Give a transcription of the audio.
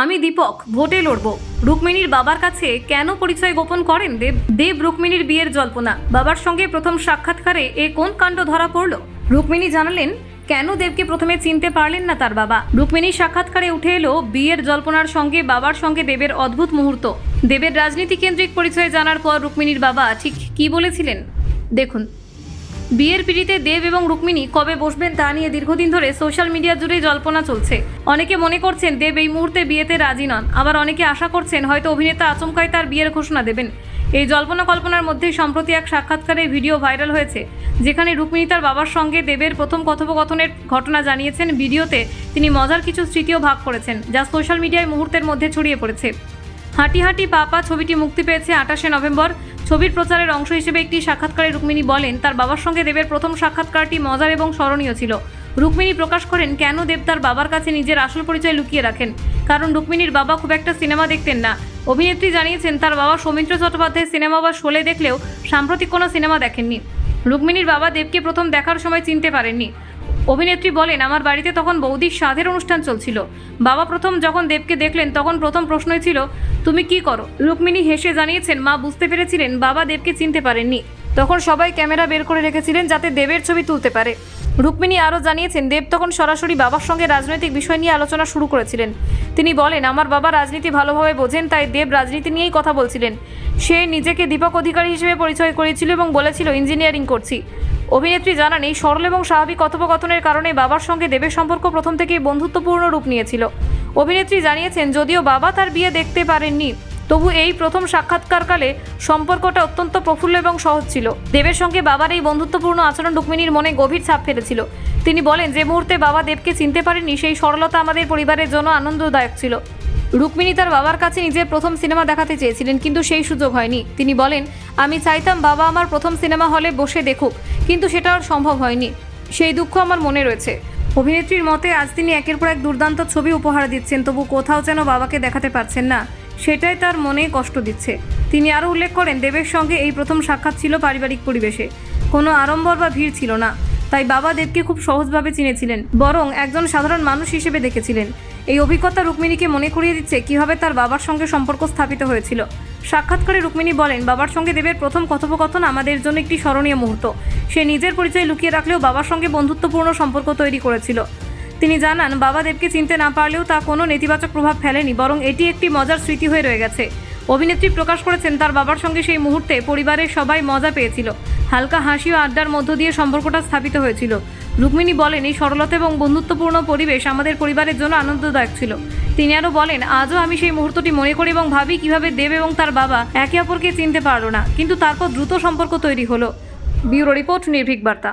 আমি দীপক, ভোটে লড়ব। রুক্মিণীর বাবার কাছে কেন পরিচয় গোপন করেন দেব? দেব রুক্মিণীর বিয়ের জল্পনা। বাবার সঙ্গে প্রথম সাক্ষাৎকারে এ কোন কাণ্ড ধরা পড়ল? রুক্মিণী জানালেন, কেন দেবকে প্রথমে চিনতে পারলেন না তার বাবা? রুক্মিণীর সাক্ষাৎকারে উঠে এলো, বিয়ের জল্পনার সঙ্গে, বাবার সঙ্গে দেবের অদ্ভুত মুহূর্ত। দেবের রাজনীতি কেন্দ্রিক পরিচয় জানার পর রুক্মিণীর বাবা ঠিক কি বলেছিলেন? দেখুন বিয়ের পিড়িতে দেব এবং রুক্মিণী কবে বসবেন তা নিয়ে দীর্ঘদিন ধরে সোশ্যাল মিডিয়া জুড়ে জল্পনা চলছে। অনেকে মনে করছেন দেব এই মুহূর্তে বিয়েতে রাজি নন। আবার অনেকে আশা করছেন হয়তো অভিনেতা আচমকাই তার বিয়ের ঘোষণা দেবেন। এই জল্পনা কল্পনার মধ্যে সম্প্রতি এক সাক্ষাৎকারে ভিডিও ভাইরাল হয়েছে, যেখানে রুক্মিণী তার বাবার সঙ্গে দেবের প্রথম কথোপকথনের ঘটনা জানিয়েছেন। ভিডিওতে তিনি মজার কিছু স্মৃতিও ভাগ করেছেন, যা সোশ্যাল মিডিয়ায় মুহূর্তের মধ্যে ছড়িয়ে পড়েছে। হাঁটি হাঁটি পাপা ছবিটি মুক্তি পেয়েছে আঠাশে নভেম্বর। ছবির প্রচারের অংশ হিসেবে একটি সাক্ষাৎকারে রুক্মিণী বলেন, তার বাবার সঙ্গে দেবের প্রথম সাক্ষাৎকারটি মজার এবং স্মরণীয় ছিল। রুক্মিণী প্রকাশ করেন, কেন দেব তার বাবার কাছে নিজের আসল পরিচয় লুকিয়ে রাখেন? কারণ রুক্মিণীর বাবা খুব একটা সিনেমা দেখতেন না। অভিনেত্রী জানিয়েছেন, তার বাবা সৌমিত্র চট্টোপাধ্যায় সিনেমা বা শোলে দেখলেও সাম্প্রতিক কোনো সিনেমা দেখেননি। রুক্মিণীর বাবা দেবকে প্রথম দেখার সময় চিনতে পারেননি। অভিনেত্রী বলেন, আমার বাড়িতে তখন বৌদির সাধের অনুষ্ঠান চলছিল। বাবা প্রথম যখন দেবকে দেখলেন, তখন প্রথম প্রশ্নই ছিল, তুমি কি করো? রুক্মিণী হেসে জানিয়েছেন, মা বুঝতে পেরেছিলেন, বাবা দেবকে চিনতে পারেননি। তখন সবাই ক্যামেরা বের করে রেখেছিলেন যাতে দেবের ছবি তুলতে পারে। রুক্মিণী আরও জানিয়েছেন, দেব তখন সরাসরি বাবার সঙ্গে রাজনৈতিক বিষয় নিয়ে আলোচনা শুরু করেছিলেন। তিনি বলেন, আমার বাবা রাজনীতি ভালোভাবে বোঝেন, তাই দেব রাজনীতি নিয়েই কথা বলছিলেন। সে নিজেকে দীপক অধিকারী হিসেবে পরিচয় করেছিল এবং বলেছিল, ইঞ্জিনিয়ারিং করছি। অভিনেত্রী জানান, এই সরল এবং স্বাভাবিক কথোপকথনের কারণে বাবার সঙ্গে দেবের সম্পর্ক প্রথম থেকেই বন্ধুত্বপূর্ণ রূপ নিয়েছিল। অভিনেত্রী জানিয়েছেন, যদিও বাবা তার বিয়ে দেখতে পারেননি তবু এই প্রথম সাক্ষাৎকারকালে সম্পর্কটা অত্যন্ত প্রফুল্ল এবং সহজ ছিল। দেবের সঙ্গে বাবার এই বন্ধুত্বপূর্ণ আচরণ রুক্মিণীর মনে গভীর ছাপ ফেলেছিল। তিনি বলেন, যে মুহূর্তে বাবা দেবকে চিনতে পারেনি সেই সরলতা আমাদের পরিবারের জন্য আনন্দদায়ক ছিল। রুক্মিণী তার বাবার কাছে নিজের প্রথম সিনেমা দেখাতে চেয়েছিলেন, কিন্তু সেই সুযোগ হয়নি। তিনি বলেন, আমি চাইতাম বাবা আমার প্রথম সিনেমা হলে বসে দেখুক, কিন্তু সেটা আর সম্ভব হয়নি। সেই দুঃখ আমার মনে রয়েছে। অভিনেত্রীর মতে আজ তিনি একের পর এক দুর্দান্ত ছবি উপহার দিচ্ছেন, তবু কোথাও যেন বাবাকে দেখাতে পারছেন না। সেটাই তার মনে কষ্ট দিচ্ছে। তিনি আরও উল্লেখ করেন, দেবের সঙ্গে এই প্রথম সাক্ষাৎ ছিল পারিবারিক পরিবেশে। কোনো আড়ম্বর বা ভিড় ছিল না, তাই বাবা দেবকে খুব সহজভাবে চিনেছিলেন, বরং একজন সাধারণ মানুষ হিসেবে দেখেছিলেন। এই অভিজ্ঞতা রুক্মিণীকে মনে করিয়ে দিচ্ছে কীভাবে তার বাবার সঙ্গে সম্পর্ক স্থাপিত হয়েছিল। সাক্ষাৎকারে রুক্মিণী বলেন, বাবার সঙ্গে দেবের প্রথম কথোপকথন আমাদের জন্য একটি স্মরণীয় মুহূর্ত। সে নিজের পরিচয় লুকিয়ে রাখলেও বাবার সঙ্গে বন্ধুত্বপূর্ণ সম্পর্ক তৈরি করেছিল। তিনি জানান বাবা দেবকে চিনতে না পারলেও তা কোনো নেতিবাচক প্রভাব ফেলেনি, বরং এটি একটি মজার স্মৃতি হয়ে রয়ে গেছে। অভিনেত্রী প্রকাশ করেছেন, তার বাবার সঙ্গে সেই মুহূর্তে পরিবারের সবাই মজা পেয়েছিল। হালকা হাসি ও আড্ডার মধ্য দিয়ে সম্পর্কটা স্থাপিত হয়েছিল। রুক্মিণী বলেন, এই সরলতা এবং বন্ধুত্বপূর্ণ পরিবেশ আমাদের পরিবারের জন্য আনন্দদায়ক ছিল। তিনি আরও বলেন, আজও আমি সেই মুহূর্তটি মনে করি এবং ভাবি কীভাবে দেব এবং তার বাবা একে অপরকে চিনতে পারল না, কিন্তু তারপর দ্রুত সম্পর্ক তৈরি হলো। ব্যুরো রিপোর্ট, নির্ভীক বার্তা।